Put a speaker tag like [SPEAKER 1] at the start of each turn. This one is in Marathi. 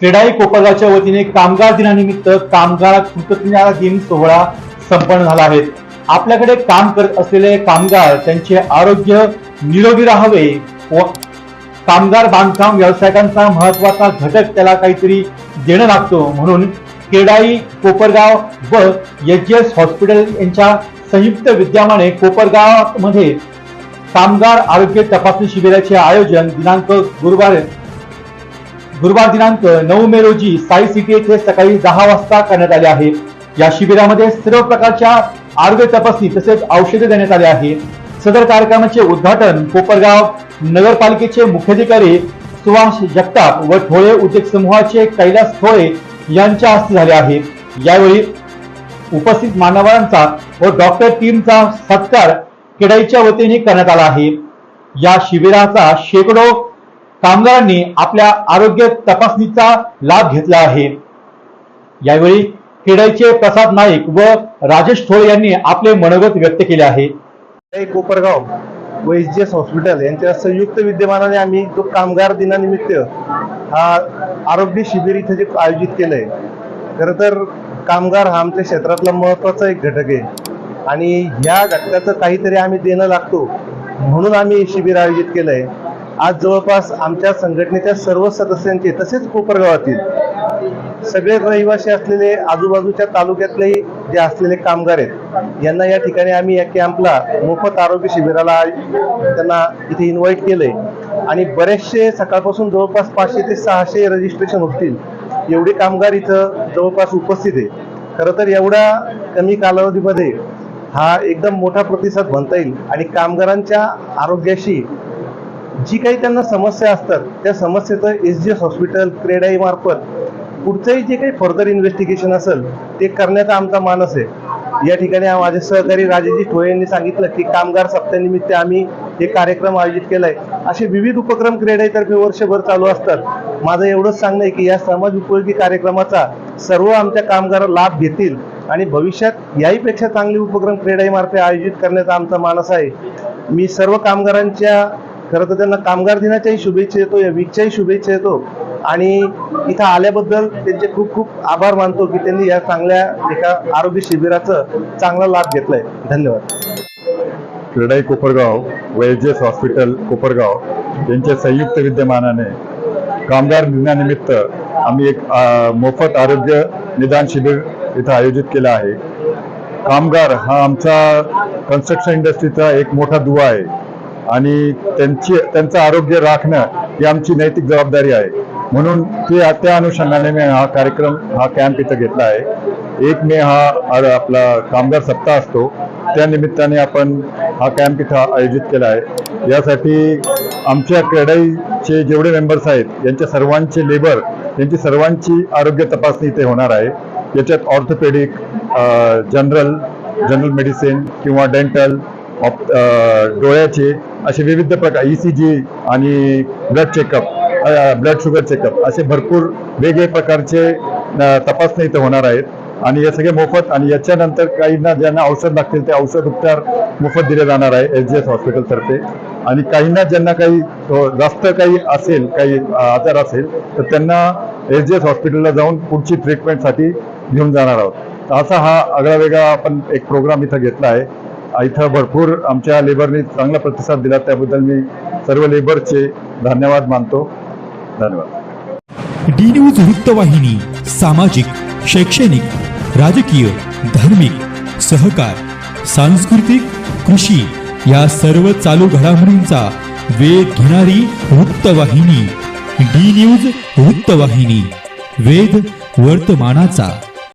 [SPEAKER 1] क्रेडाई कोपरगावच्या वतीने कामगार दिनानिमित्त कामगार कृतज्ञता दिन सोहळा संपन्न झाला आहे. आपल्याकडे काम करत असलेले कामगार त्यांचे आरोग्य निरोगी राहावे व कामगार बांधकाम व्यावसायिकांचा महत्त्वाचा घटक त्याला काहीतरी देणं लागतो. म्हणून केडाई कोपरगाव व एच एस हॉस्पिटल यांच्या संयुक्त विद्यमाने कोपरगावमध्ये कामगार आरोग्य तपासणी शिबिराचे आयोजन दिनांक गुरुवार गुरुवार दिनांक नऊ मे रोजी साई सिटी येथे सकाळी दहा वाजता करण्यात आले आहे. या शिबिरामध्ये सर्व प्रकारच्या आरोग्य तपासणी तसेच औषधे देण्यात आले आहे. सदर कार्यक्रमाचे उद्घाटन कोपरगाव नगरपालिकेचे मुख्याधिकारी सुभाष जगताप व ठोळे उद्योग समूहाचे कैलास ठोळे यांच्या हस्ते झाले आहे. यावेळी उपस्थित मान्यवरांचा व डॉक्टर टीमचा सत्कार केडाईच्या वतीने करण्यात आला आहे. या शिबिराचा शेकडो कामगारांनी आपल्या आरोग्य तपासणीचा लाभ घेतला आहे. यावेळी खेडाईचे प्रसाद नाईक व राजेश थोळे यांनी आपले मनोगत व्यक्त केले आहे.
[SPEAKER 2] कोपरगाव व एस जी एस हॉस्पिटल यांच्या संयुक्त विद्यमानाने आम्ही जो कामगार दिनानिमित्त हा आरोग्य शिबिर इथे जे आयोजित केलंय खरं तर कामगार हा आमच्या क्षेत्रातला महत्त्वाचा एक घटक आहे. आणि ह्या घटकाचं काहीतरी आम्ही देणं लागतो म्हणून आम्ही हे शिबिर आयोजित केलंय. आज जवळपास आमच्या संघटनेच्या सर्व सदस्यांचे तसेच कोपरगावातील सगळे रहिवासी असलेले आजूबाजूच्या तालुक्यातले जे असलेले कामगार आहेत यांना या ठिकाणी आम्ही या कॅम्पला मोफत आरोग्य शिबिराला त्यांना इथे इन्व्हाइट केलंय. आणि बरेचसे सकाळपासून जवळपास पाचशे ते सहाशे रजिस्ट्रेशन होतील. एवढे कामगार इथं जवळपास उपस्थित आहे खरं तर एवढ्या कमी कालावधीमध्ये हा एकदम मोठा प्रतिसाद म्हणता येईल आणि कामगारांच्या आरोग्याशी जी काही त्यांना समस्या असतात त्या समस्येचं एस जी एस हॉस्पिटल क्रेडाईमार्फत पुढचंही जे काही फर्दर इन्व्हेस्टिगेशन असेल ते करण्याचा आमचा मानस आहे. या ठिकाणी माझे सहकारी राजेजी ठोळे यांनी सांगितलं की कामगार सप्ताहानिमित्त आम्ही हे कार्यक्रम आयोजित केलाय. असे विविध उपक्रम क्रेडाईतर्फे वर्षभर चालू असतात. माझं एवढंच सांगणं आहे की या समाज उपयोगी कार्यक्रमाचा सर्व आमच्या कामगार लाभ घेतील आणि भविष्यात याहीपेक्षा चांगले उपक्रम क्रेडाईमार्फे आयोजित करण्याचा आमचा मानस आहे. मी सर्व कामगारांच्या खरं तर त्यांना कामगार दिनाच्याही शुभेच्छा येतो या वीकच्याही शुभेच्छा येतो आणि इथं आल्याबद्दल त्यांचे खूप खूप आभार मानतो की त्यांनी या चांगल्या एका आरोग्य शिबिराचं चांगला लाभ घेतलाय. धन्यवाद.
[SPEAKER 3] क्रीडाई कोपरगाव व हॉस्पिटल कोपरगाव यांच्या संयुक्त विद्यमानाने कामगार दिनानिमित्त आम्ही एक मोफत आरोग्य निदान शिबिर इथं आयोजित केलं आहे. कामगार हा आमचा कन्स्ट्रक्शन इंडस्ट्रीचा एक मोठा दुवा आहे. आणि त्यांची त्यांचं आरोग्य राखणं ही आमची नैतिक जबाबदारी आहे. म्हणून ते त्या अनुषंगाने मी हा कार्यक्रम हा कॅम्प इथं घेतला आहे. एक मे हा आपला कामगार सप्ताह असतो. त्या निमित्ताने आपण हा कॅम्प इथं आयोजित केला आहे. यासाठी आमच्या क्रेडाईचे जेवढे मेंबर्स आहेत यांच्या सर्वांचे लेबर यांची सर्वांची आरोग्य तपासणी इथे होणार आहे. याच्यात ऑर्थोपेडिक जनरल जनरल मेडिसिन किंवा डेंटल ऑप डोळ्याचे असे विविध प्रकार ई सी जी आणि blood checkup blood sugar checkup असे भरपूर वेगवेगळ्या प्रकारचे तपासणी इथं होणार आहेत. आणि हे सगळे मोफत आणि याच्यानंतर काहींना ज्यांना औषध लागतील ते औषध उपचार मोफत दिले जाणार आहे एस जी एस हॉस्पिटलतर्फे आणि काहींना ज्यांना काही जास्त काही असेल काही आजार असेल तर त्यांना एस जी एस हॉस्पिटलला जाऊन पुढची ट्रीटमेंटसाठी घेऊन जाणार आहोत. तर असा हा आगळा वेगळा आपण एक प्रोग्राम इथं घेतला आहे. इथं भरपूर आमच्या लेबरने चांगला प्रतिसाद दिला. त्याबद्दल मी सर्व लेबरचे धन्यवाद मानतो. धन्यवाद.
[SPEAKER 4] डी न्यूज वृत्तवाहिनी सामाजिक शैक्षणिक राजकीय धार्मिक सहकार सांस्कृतिक कृषी या सर्व चालू घडामोडींचा वेध घेणारी वृत्तवाहिनी. डी न्यूज वृत्तवाहिनी वेध वर्तमानाचा.